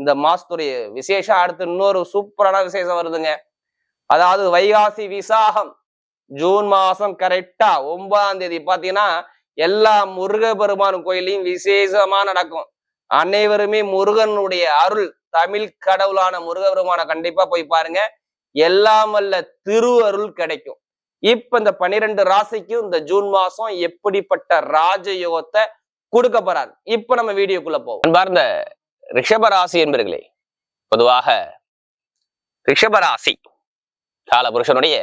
இந்த மாசத்துடைய விசேஷம் அடுத்து இன்னொரு சூப்பரான விசேஷம் வருதுங்க. அதாவது வைகாசி விசாகம். ஜூன் மாசம் கரெக்டா ஒன்பதாம் தேதி. பாத்தீங்கன்னா எல்லா முருக பெருமான் கோயிலையும் விசேஷமா நடக்கும். அனைவருமே முருகனுடைய அருள் தமிழ் கடவுளான முருகபெருமான கண்டிப்பா போய் பாருங்க. எல்லாம் வல்ல திரு அருள் கிடைக்கும். இப்ப இந்த பனிரெண்டு ராசிக்கும் இந்த ஜூன் மாசம் எப்படிப்பட்ட ராஜயோகத்தை கொடுக்க போறார்? இப்ப நம்ம வீடியோக்குள்ள போவோம். பாருங்க ரிஷபராசி என்பர்களே பொதுவாக ரிஷபராசி கால புருஷனுடைய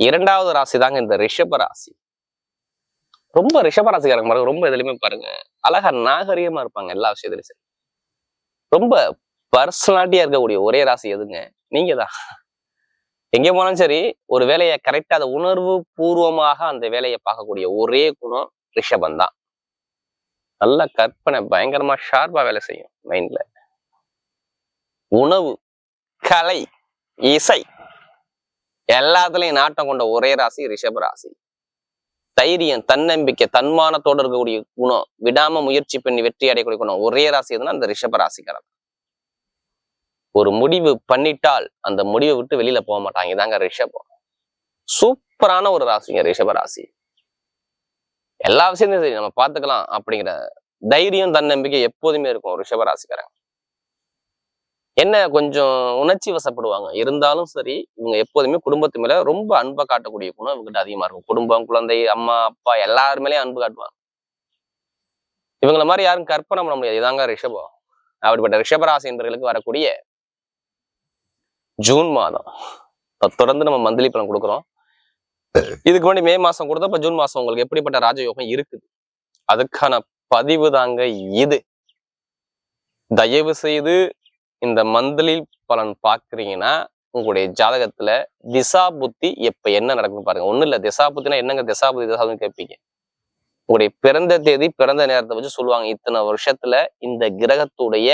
இரண்டாவது ராசி தாங்க இந்த ரிஷபராசி. ரொம்ப ரிஷபராசிக்காரங்க பாருங்க ரொம்ப இதுலயுமே பாருங்க. அழகா நாகரிகமா இருப்பாங்க எல்லா விஷயத்துலயும் சரி. ரொம்ப பர்சனாலிட்டியா இருக்கக்கூடிய ஒரே ராசி எதுங்க? நீங்க தான் எங்கே போனாலும் சரி ஒரு வேலையை கரெக்டா அதை உணர்வு பூர்வமாக அந்த வேலையை பார்க்கக்கூடிய ஒரே குணம் ரிஷபம் தான் நல்ல கற்பனை பயங்கரமா ஷார்ப்பா வேலை செய்யும் மைண்ட்ல உணவு கலை இசை எல்லாத்துலயும் நாட்டம் கொண்ட ஒரே ராசி ரிஷப ராசி. தைரியம் தன்னம்பிக்கை தன்மானத்தோடு இருக்கக்கூடிய குணம் விடாம முயற்சி பண்ணி வெற்றி அடையக்கூடிய குணம் ஒரே ராசி எதுனா அந்த ரிஷப ராசிக்காரன் ஒரு முடிவு பண்ணிட்டால் அந்த முடிவை விட்டு வெளியில போக மாட்டாங்க. இதாங்க ரிஷபம். சூப்பரான ஒரு ராசிங்க ரிஷப ராசி. எல்லா விஷயத்தையும் சரி நம்ம பார்த்துக்கலாம் அப்படிங்கிற தைரியம் தன்னம்பிக்கை எப்போதுமே இருக்கும் ரிஷபராசிக்காரங்க. என்ன கொஞ்சம் உணர்ச்சி வசப்படுவாங்க. இருந்தாலும் சரி இவங்க எப்போதுமே குடும்பத்து மேல ரொம்ப அன்பை காட்டக்கூடிய குணம் இவங்ககிட்ட அதிகமா இருக்கும். குடும்பம் குழந்தை அம்மா அப்பா எல்லாருமேலயும் அன்பு காட்டுவாங்க. இவங்கள மாதிரி யாரும் கற்பனை பண்ண முடியாது. இதாங்க ரிஷபம். அப்படிப்பட்ட ரிஷபராசி என்பவர்களுக்கு வரக்கூடிய ஜூன் மாதம். தொடர்ந்து நம்ம மந்திலி பலன் கொடுக்குறோம். இதுக்கு முன்னாடி மே மாசம் கொடுத்தப்ப ஜூன் மாசம் உங்களுக்கு எப்படிப்பட்ட ராஜயோகம் இருக்குது? அதுக்கான பதிவு தாங்க இது. தயவு செய்து இந்த மந்த்லி பலன் பாக்குறீங்கன்னா உங்களுடைய ஜாதகத்துல திசா புத்தி எப்ப என்ன நடக்கும் பாருங்க. ஒண்ணு இல்ல திசா புத்தினா என்னங்க திசா புத்தி திசா கேட்பீங்க. உங்களுடைய பிறந்த தேதி பிறந்த நேரத்தை வச்சு சொல்லுவாங்க. இத்தனை வருஷத்துல இந்த கிரகத்துடைய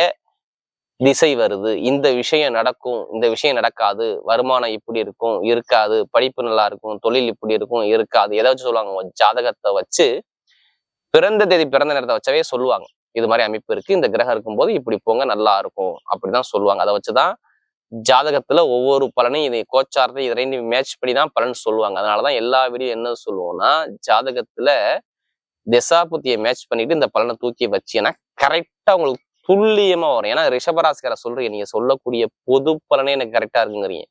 திசை வருது. இந்த விஷயம் நடக்கும் இந்த விஷயம் நடக்காது. வருமானம் இப்படி இருக்கும் இருக்காது. படிப்பு நல்லா இருக்கும் தொழில் இப்படி இருக்கும் இருக்காது. ஏதாச்சும் சொல்லுவாங்க. ஜாதகத்தை வச்சு பிறந்த தேதி பிறந்த நேரத்தை வச்சவே சொல்லுவாங்க. இது மாதிரி அமைப்பு இருக்கு. இந்த கிரகம் இருக்கும்போது இப்படி போங்க நல்லா இருக்கும். அப்படிதான் சொல்லுவாங்க. அதை வச்சுதான் ஜாதகத்துல ஒவ்வொரு பலனையும் இதை கோச்சாரத்தை இதை ரெண்டு மேட்ச் பண்ணி தான் பலன் சொல்லுவாங்க. அதனாலதான் எல்லா வீடியோ என்ன சொல்லுவோம்னா ஜாதகத்துல திசாபுத்தியை மேட்ச் பண்ணிட்டு இந்த பலனை தூக்கி வச்சீங்கன்னா கரெக்டா உங்களுக்கு துல்லியமா வரும். ஏன்னா ரிஷபராசிக்கார சொல்றீங்க. நீங்க சொல்லக்கூடிய பொது பலனே எனக்கு கரெக்டா இருக்குங்கிறீங்க.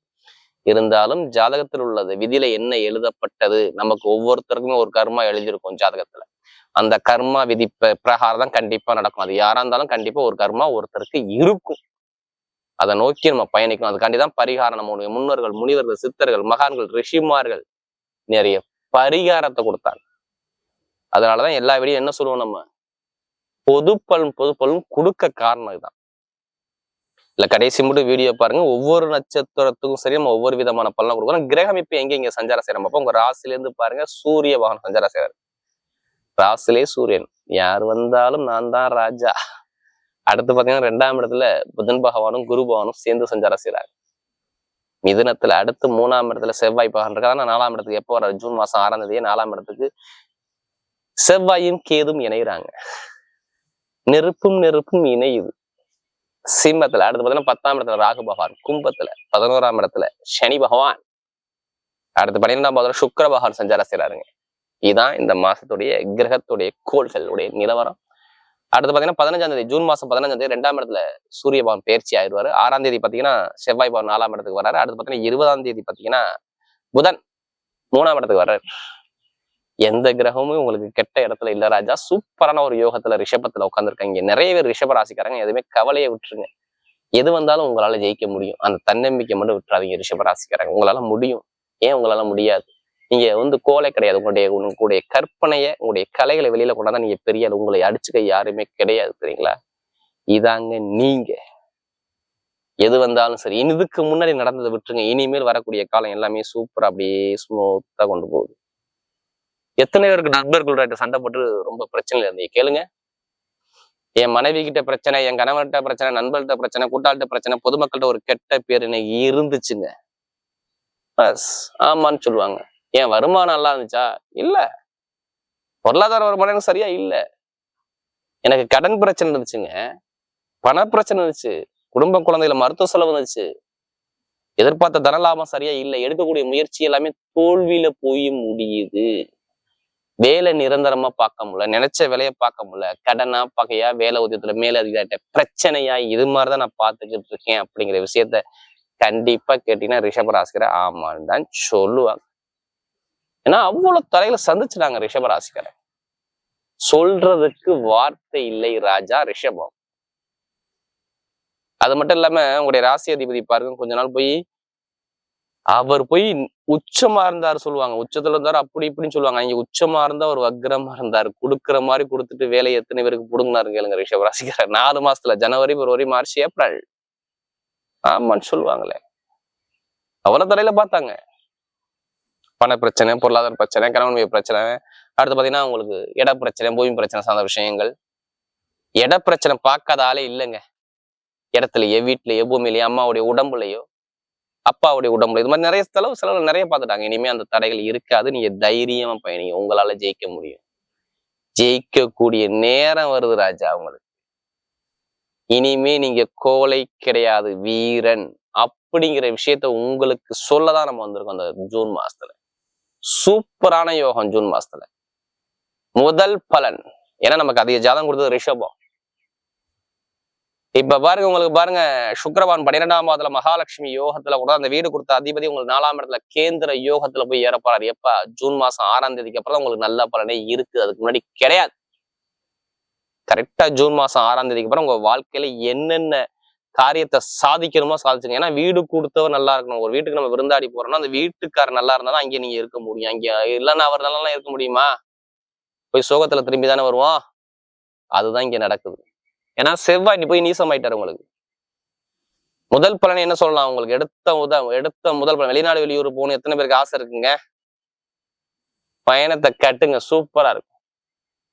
இருந்தாலும் ஜாதகத்தில் உள்ளது விதியில என்ன எழுதப்பட்டது நமக்கு ஒவ்வொருத்தருக்குமே ஒரு கர்மா எழுதியிருக்கும் ஜாதகத்துல. அந்த கர்மா விதி பிரகாரம் தான் கண்டிப்பா நடக்கும். அது யாரா இருந்தாலும் கண்டிப்பா ஒரு கர்மா ஒருத்தருக்கு இருக்கும். அதை நோக்கி நம்ம பயணிக்கணும். அதுக்காண்டி தான் பரிகாரம் நம்ம முன்னோர்கள் முனிவர்கள் சித்தர்கள் மகான்கள் ரிஷிமார்கள் நிறைய பரிகாரத்தை கொடுத்தாங்க. அதனாலதான் எல்லா வீடியும் என்ன சொல்லுவோம் நம்ம? பொது பொதுப்பலன் பொது கொடுக்க காரணம் இதுதான். இல்ல கடைசி மட்டும் வீடியோ பாருங்க. ஒவ்வொரு நட்சத்திரத்துக்கும் சரி நம்ம ஒவ்வொரு விதமான பலனை கொடுக்கணும். கிரகம் எங்க இங்க சஞ்சாரம் செய்யறோம் அப்போ உங்க ராசில இருந்து பாருங்க சூரிய வாகனம் சஞ்சாரம் செய்யறாரு ராசிலே சூரியன். யார் வந்தாலும் நான் தான் ராஜா. அடுத்து பாத்தீங்கன்னா ரெண்டாம் இடத்துல புதன் பகவானும் குரு பகவானும் சேர்ந்து சஞ்சாரம் செய்யறாரு மிதனத்துல அடுத்து மூணாம் இடத்துல செவ்வாய் பகவான் இருக்காரு. ஆனா நாலாம் இடத்துக்கு எப்போ வர ஜூன் மாசம் ஆறாம் தேதியே நாலாம் இடத்துக்கு செவ்வாயும் கேதும் இணைகிறாங்க நெருப்பும் நெருப்பும் இணையுது சிம்மத்துல அடுத்து பார்த்தீங்கன்னா பத்தாம் இடத்துல ராகு பகவான் கும்பத்துல பதினோராம் இடத்துல சனி பகவான். அடுத்து பன்னிரெண்டாம் பாதம் சுக்கிர பகவான் சஞ்சாரம் செய்யறாருங்க இதுதான் இந்த மாசத்துடைய கிரகத்துடைய கோள்களுடைய நிலவரம். அடுத்து பாத்தீங்கன்னா பதினஞ்சாம் தேதி ஜூன் மாசம் பதினஞ்சாம் தேதி ரெண்டாம் இடத்துல சூரிய பவன் பயிற்சி ஆயிடுவாரு. ஆறாம் தேதி பாத்தீங்கன்னா செவ்வாய் பவன் நாலாம் இடத்துக்கு வராரு அடுத்து பாத்தீங்கன்னா இருபதாம் தேதி பாத்தீங்கன்னா புதன் மூணாம் இடத்துக்கு வர்றாரு. எந்த கிரகமும் உங்களுக்கு கெட்ட இடத்துல இல்ல ராஜா. சூப்பரான ஒரு யோகத்துல ரிஷபத்துல உட்காந்துருக்காங்க நிறைய பேர் ரிஷப ராசிக்காரங்க. எதுவுமே கவலையை விட்டுருங்க. எது வந்தாலும் உங்களால ஜெயிக்க முடியும். அந்த தன்னம்பிக்கை மட்டும் விட்டுறாதீங்க ரிஷப ராசிக்காரங்க. உங்களால முடியும். ஏன் உங்களால முடியாது? நீங்க வந்து கோலை கிடையாது. உங்களுடைய உங்களுடைய கற்பனையை உங்களுடைய கலைகளை வெளியில கொண்டாதான் நீங்க பெரிய உங்களை அடிச்சுக்க யாருமே கிடையாது சரிங்களா இதாங்க நீங்க. எது வந்தாலும் சரி. இனி இதுக்கு முன்னாடி நடந்ததை விட்டுருங்க. இனிமேல் வரக்கூடிய காலம் எல்லாமே சூப்பரா அப்படியே ஸ்மூத்தா கொண்டு போகுது. எத்தனை பேருக்கு நண்பர்களோட சண்டை போட்டு ரொம்ப பிரச்சனையில இருந்தீங்க. கேளுங்க. என் மனைவி கிட்ட பிரச்சனை என் கணவன்கிட்ட பிரச்சனை நண்பர்கிட்ட பிரச்சனை கூட்டாளிட்ட பிரச்சனை பொதுமக்கள்கிட்ட ஒரு கெட்ட பேர் எனக்கு இருந்துச்சுங்க. பஸ். ஆமான்னு சொல்லுவாங்க. என் வருமானம் நல்லா இருந்துச்சா? இல்ல. பொருளாதார வருமானம் எனக்கு சரியா இல்ல. எனக்கு கடன் பிரச்சனை இருந்துச்சுங்க. பண பிரச்சனை இருந்துச்சு. குடும்ப குழந்தைகள மருத்துவ செலவு இருந்துச்சு. எதிர்பார்த்த தன லாபம் சரியா இல்லை. எடுக்கக்கூடிய முயற்சி எல்லாமே தோல்வியில போய் முடியுது. வேலை நிரந்தரமா பார்க்க முடியல. நினைச்ச வேலையை பார்க்க முடியல. கடனா பகையா வேலை உதயத்துல மேல அதிகாரிட்ட பிரச்சனையா இது மாதிரிதான் நான் பார்த்துக்கிட்டு இருக்கேன் அப்படிங்கிற விஷயத்த கண்டிப்பா கேட்டீங்கன்னா ரிஷபராசிக்கரை ஆமான்னு தான் சொல்லுவாங்க. ஏன்னா அவ்வளவு தலையில சந்திச்சுட்டாங்க ரிஷபராசிக்கரை சொல்றதுக்கு வார்த்தை இல்லை ராஜா ரிஷபம். அது மட்டும் இல்லாம உங்களுடைய ராசி அதிபதி பாருங்க கொஞ்ச நாள் போய் அவர் போய் உச்சமா இருந்தாரு சொல்லுவாங்க. உச்சத்துல இருந்தாரு அப்படி இப்படின்னு சொல்லுவாங்க. இங்க உச்சமா இருந்தா ஒரு வக்ரமா இருந்தாரு. கொடுக்குற மாதிரி கொடுத்துட்டு வேலையை எத்தனை பேருக்கு புடுங்கினாரு கேளுங்க ரிஷபராசிக்காரர் நாலு மாசத்துல ஜனவரி பிப்ரவரி மார்ச் ஏப்ரல். ஆமான்னு சொல்லுவாங்களே. அவ்வளவு தலையில பார்த்தாங்க. பண பிரச்சனை பொருளாதார பிரச்சனை கணவன் பிரச்சனை. அடுத்து பாத்தீங்கன்னா உங்களுக்கு இட பிரச்சனை பூமி பிரச்சனை சார்ந்த விஷயங்கள். இட பிரச்சனை பார்க்காத ஆளே இல்லைங்க. இடத்துலயே வீட்லயோ பூமியிலயோ அம்மாவுடைய உடம்புலயோ அப்பாவுடைய உடம்புல. இது மாதிரி நிறைய செலவு செலவு நிறைய பார்த்துட்டாங்க. இனிமே அந்த தடைகள் இருக்காது. நீங்க தைரியமா பயணிங்க. உங்களால ஜெயிக்க முடியும். ஜெயிக்கக்கூடிய நேரம் வருது ராஜா உங்களுக்கு இனிமே நீங்க கோலை கிடையாது வீரன் அப்படிங்கிற விஷயத்த உங்களுக்கு சொல்லதான் நம்ம வந்திருக்கோம் அந்த ஜூன் மாசத்துல. சூப்பரான யோகம் ஜூன் மாசத்துல. முதல் பலன். ஏன்னா நமக்கு அதிக ஜாதம் கொடுத்தது ரிஷபம். இப்ப பாருங்க உங்களுக்கு பாருங்க சுக்கரவான் பன்னிரெண்டாம் மாதத்துல மகாலட்சுமி யோகத்துல கூட அந்த வீடு கொடுத்த அதிபதி உங்களுக்கு நாலாம் இடத்துல கேந்திர யோகத்துல போய் ஏறப்பாரு எப்ப ஜூன் மாசம் ஆறாம் தேதிக்கு அப்புறம் உங்களுக்கு நல்ல பலனே இருக்கு. அதுக்கு முன்னாடி கிடையாது. கரெக்டா ஜூன் மாசம் ஆறாம் தேதிக்கு அப்புறம் உங்க வாழ்க்கையில என்னென்ன காரியத்தை சாதிக்கணுமோ சாதிச்சுங்க. ஏன்னா வீடு கொடுத்தவர் நல்லா இருக்கணும். ஒரு வீட்டுக்கு நம்ம விருந்தாடி போறோம்னா அந்த வீட்டுக்காரர் நல்லா இருந்தா தான் அங்கே நீங்க இருக்க முடியும். அங்கே இல்லைன்னா அவர் நல்லா இருக்க முடியுமா? போய் சோகத்துல திரும்பி தானே வருவோம்? அதுதான் இங்க நடக்குது. ஏன்னா செவ்வாய் நீ போய் நீசமாயிட்டாரு உங்களுக்கு. முதல் பலன் என்ன சொல்லலாம்? உங்களுக்கு எடுத்த முத எடுத்த முதல் பலன். வெளிநாடு வெளியூர் போகணும். எத்தனை பேருக்கு ஆசை இருக்குங்க? பயணத்தை கட்டுங்க. சூப்பரா இருக்கும்.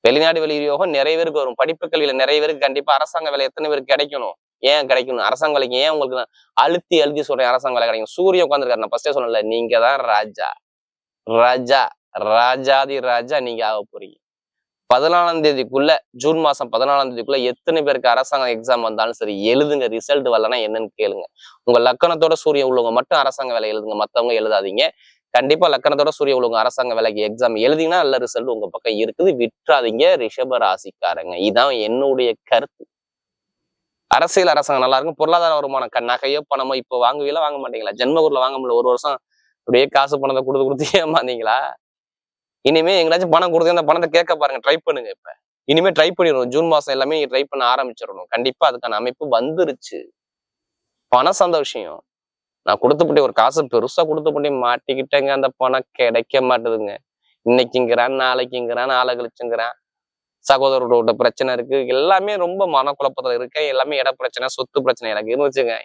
வெளிநாடு வெளியூர் யோகம் நிறைய பேருக்கு வரும். படிப்பு கல்வியில நிறைய பேருக்கு கண்டிப்பா அரசாங்க வேலை எத்தனை பேருக்கு கிடைக்கணும்? ஏன் கிடைக்கணும்? அரசாங்க வேலைக்கு ஏன் உங்களுக்கு நான் அழுத்தி அழுத்தி சொல்றேன் அரசாங்க வேலை கிடைக்கும் சூரியன் உட்காந்துருக்காரு நான் ஃபர்ஸ்டே சொன்னல நீங்க தான் ராஜா. ராஜா. ராஜாதி ராஜா நீங்க ஆக போறீங்க. பதினாலாம் தேதிக்குள்ள ஜூன் மாசம் பதினாலாம் தேதிக்குள்ள எத்தனை பேருக்கு அரசாங்க எக்ஸாம் வந்தாலும் சரி எழுதுங்க ரிசல்ட் வரலன்னா என்னன்னு கேளுங்க. உங்க லக்கணத்தோட சூரியன் உள்ளவங்க மட்டும் அரசாங்க வேலை எழுதுங்க மத்தவங்க எழுதாதீங்க. கண்டிப்பா லக்கணத்தோட சூரிய உள்ளவங்க அரசாங்க வேலைக்கு எக்ஸாம் எழுதிங்கன்னா நல்ல ரிசல்ட் உங்க பக்கம் இருக்குது. விட்டுறாதீங்க ரிஷப ராசிக்காரங்க. இதான் என்னுடைய கருத்து. அரசியல் அரசாங்கம் நல்லா இருக்கும். பொருளாதார வருமானம் க- நகையோ பணமோ இப்போ வாங்குவீங்களா வாங்க மாட்டீங்களா? ஜென்மகூர்ல வாங்க முடியல. ஒரு வருஷம் அப்படியே காசு பணத்தை கொடுத்து கொடுத்து ஏமாந்தீங்களா? இனிமே எங்களாச்சும் பணம் கொடுத்து அந்த பணத்தை கேட்க பாருங்க ட்ரை பண்ணுங்க இப்ப. இனிமே ட்ரை பண்ணிடணும். ஜூன் மாசம் எல்லாமே ட்ரை பண்ண ஆரம்பிச்சிடணும். கண்டிப்பா அதுக்கான அமைப்பு வந்துருச்சு. பணம் சார்ந்த விஷயம். நான் கொடுத்துப்பட்டி ஒரு காசு பெருசா கொடுத்துப்பட்டி மாட்டிக்கிட்டேங்க. அந்த பணம் கிடைக்க மாட்டேதுங்க. இன்னைக்குங்கிறான் நாளைக்குங்கிறான் நாளை கழிச்சுங்கிறான் சகோதரரோட பிரச்சனை இருக்கு. எல்லாமே ரொம்ப மனக்குழப்பத்துல இருக்கு எல்லாமே இட பிரச்சனை சொத்து பிரச்சனை எனக்கு இருந்துச்சுங்க.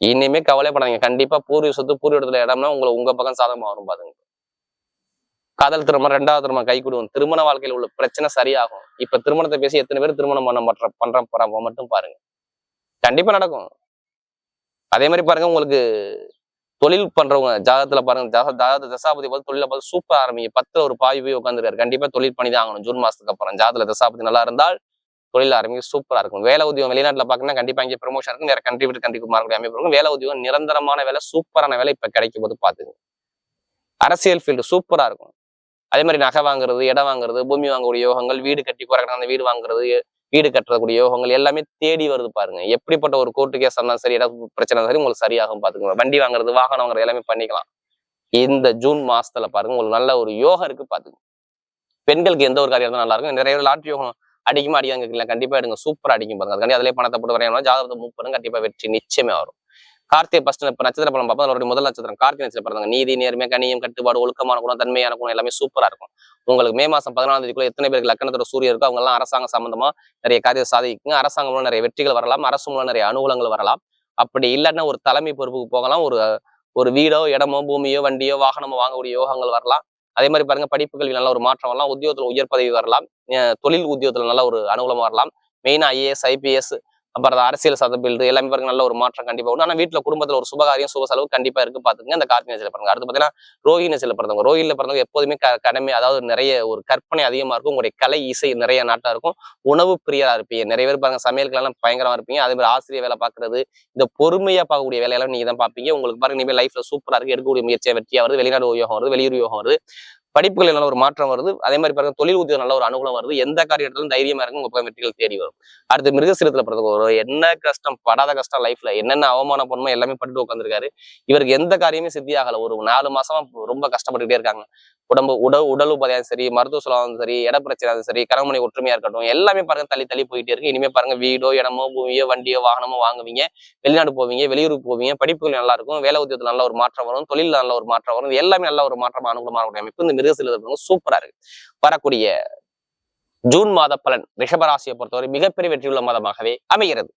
இனிமே கவலைப்படாதீங்க. கண்டிப்பா பூர்வீக சொத்து பூர்வீக இடத்துல இடம்னா உங்களை உங்க பக்கம் சாதகமா வரும் பாருங்க. காதல் திருமணம் ரெண்டாவது திருமணம் கை கொடுக்கும். திருமண வாழ்க்கையில் உள்ள பிரச்சனை சரியாகும். இப்ப திருமணத்தை பேசி எத்தனை பேர் திருமணம் பண்ண மாட்ட பண்ற போறாங்க மட்டும் பாருங்க. கண்டிப்பா நடக்கும். அதே மாதிரி பாருங்க உங்களுக்கு தொழில் பண்றவங்க ஜாதகத்துல பாருங்க ஜாத ஜாதக தசாபதி பார்த்து தொழில பார்த்து சூப்பர் ஆரம்பிங்க. பத்துல ஒரு பாய் போய் உட்காந்துருக்காரு கண்டிப்பா தொழில் பண்ணி தான் ஆகணும். ஜூன் மாசத்துக்கு அப்புறம் ஜாதகத்துல தசாபதி நல்லா இருந்தால் தொழில் ஆரம்பிக்க சூப்பரா இருக்கும். வேலை உத்தியோகம் வெளிநாட்டுல பாக்கணும்னா கண்டிப்பா இங்கே ப்ரமோஷன் இருக்கும் வேற கண்ட்ரி விட்டு கண்ட்ரிக்கு மாறக்கூடிய அமைப்பு இருக்கும். வேலை உத்தியோகம் நிரந்தரமான வேலை சூப்பரான வேலை இப்ப கிடைக்கும் போது பாத்துங்க அரசியல் ஃபீல்டு சூப்பரா இருக்கும். அதே மாதிரி நகை வாங்குறது இடம் வாங்குறது பூமி வாங்கக்கூடிய யோகங்கள் வீடு கட்டி போறாங்க அந்த வீடு வாங்குறது வீடு கட்டுறக்கூடிய யோகங்கள் எல்லாமே தேடி வருது பாருங்க. எப்படிப்பட்ட ஒரு கோர்ட்டு கேஸ் இருந்தாலும் சரி இடம் பிரச்சனை சரி உங்களுக்கு சரியாகும் பாத்துக்கோங்க. வண்டி வாங்குறது வாகனம் வாங்குறது எல்லாமே பண்ணிக்கலாம். இந்த ஜூன் மாசத்துல பாருங்க உங்களுக்கு நல்ல ஒரு யோகம் இருக்கு பாத்துக்கோங்க. பெண்களுக்கு எந்த ஒரு காரியம் இருந்தாலும் நல்லா இருக்கும். நிறைய லாட்ரி யோகம் அடிக்குமா அடிக்காங்க கண்டிப்பா எடுங்க. சூப்பரா அடிக்கும் பாருங்க. அதுக்காண்டி அதிலே பணத்தை போட்டு வரையணும் ஜாதகத்தை மூவ் பண்ணுங்க கண்டிப்பா வெற்றி நிச்சயமே வரும். கார்த்திகை ஃபர்ஸ்ட் இப்ப நட்சத்திர பலம் பார்ப்போம். அதோட முதல் நட்சத்திரம் கார்த்திகை நட்சத்திரம் பிறந்தாங்க நீதி நேர்மை கனியம் கட்டுப்பாடு ஒழுக்கமான குணம் தன்மையான குணம் எல்லாமே சூப்பரா இருக்கும். உங்களுக்கு மே மாசம் பதினாலாம் தேதிக்குள்ள எத்தனை பேருக்கு லக்கணத்தோட சூரியன் இருக்கோ அவங்க எல்லாம் அரசாங்க சம்பந்தமா நிறைய காரியம் சாதிக்குங்க. அரசாங்கம் மூலம் நிறைய வெற்றிகள் வரலாம். அரசு மூலம் நிறைய அனுகூலங்கள் வரலாம். அப்படி இல்லைன்னா ஒரு தலைமை பொறுப்புக்கு போகலாம். ஒரு ஒரு வீடோ இடமோ பூமியோ வண்டியோ வாகனமோ வாங்கக்கூடிய யோகங்கள் வரலாம். அதே மாதிரி பாருங்க படிப்புகள் நல்ல ஒரு மாற்றம் வரலாம். உத்தியோகத்தில் உயர் பதவி வரலாம். தொழில் உத்தியோகத்துல நல்ல ஒரு அனுகூலம் வரலாம். மெயினா ஐஏஎஸ் ஐபிஎஸ் அப்புறம் அரசியல் சதபில்டு எல்லாமே பாருங்க நல்ல ஒரு மாற்றம் கண்டிப்பா உண்டு. ஆனா வீட்டுல குடும்பத்துல ஒரு சுபகாரியம் சுப செலவு கண்டிப்பா இருக்கு பாத்துங்க அந்த கார்த்திகை சில பாருங்க. அடுத்து பாத்தீங்கன்னா ரோஹி சில பிறந்தவங்க. ரோஹில பிறந்தவங்க எப்போதுமே க கடமை அதாவது நிறைய ஒரு கற்பனை அதிகமா இருக்கும். உங்களுடைய கலை இசை நிறைய நாட்டா இருக்கும். உணவு பிரியரா இருப்பீங்க. நிறைய பேர் பாருங்க சமையலுக்கு எல்லாம் பயங்கரமா இருப்பீங்க. அதே மாதிரி ஆசிரியர் வேலை பாக்குறது இந்த பொறுமையா பார்க்கக்கூடிய வேலையெல்லாம் நீங்க தான் பாப்பீங்க. உங்களுக்கு பாருங்க இனிமேல் லைஃப்ல சூப்பரா இருக்கு. எடுக்கக்கூடிய முயற்சியா வெற்றியா வருது. வெளிநாடு யோகம் வருது வெளியூர் யோகம் வருது. படிப்புகளில் நல்ல ஒரு மாற்றம் வருது. அதே மாதிரி பாருங்க தொழில் உத்தியோகம் நல்ல ஒரு அனுகூலம் வருது. எந்த காரியத்திலும் தைரியமா இருக்கும் உங்க பக்கம் வெற்றிகள் தேடி வரும். அடுத்து மிருகசீரத்துல பிறகு ஒரு என்ன கஷ்டம் படாத கஷ்டம் லைஃப்ல என்னென்ன அவமானம் பண்ணுமோ எல்லாமே பட்டு உட்காந்துருக்காரு இவருக்கு எந்த காரியமே சித்தி ஆகல ஒரு நாலு மாசமா ரொம்ப கஷ்டப்பட்டுகிட்டே இருக்காங்க. உடம்பு உடல் உடல் உபாதையும் சரி மருத்துவ செலவும் சரி இட பிரச்சனை சரி கணவனை ஒற்றுமையா இருக்கட்டும் எல்லாமே பாருங்க தள்ளி தள்ளி போயிட்டே இருக்கு. இனிமே பாருங்க வீடோ இடமோ பூமியோ வண்டியோ வாகனமோ வாங்குவீங்க. வெளிநாடு போவீங்க வெளியூருக்கு போவீங்க படிப்புகள் நல்லா இருக்கும் வேலை உத்தியோகத்துல நல்ல ஒரு மாற்றம் வரும் தொழில் நல்ல ஒரு மாற்றம் வரும் எல்லாமே நல்ல ஒரு மாற்றம் அனுகூலமான இருக்கும் அமைப்பு இந்த மிருகசில சூப்பரா இருக்கு. வரக்கூடிய ஜூன் மாத பலன் ரிஷபராசியை பொறுத்தவரை மிகப்பெரிய வெற்றியுள்ள மாதமாகவே அமைகிறது.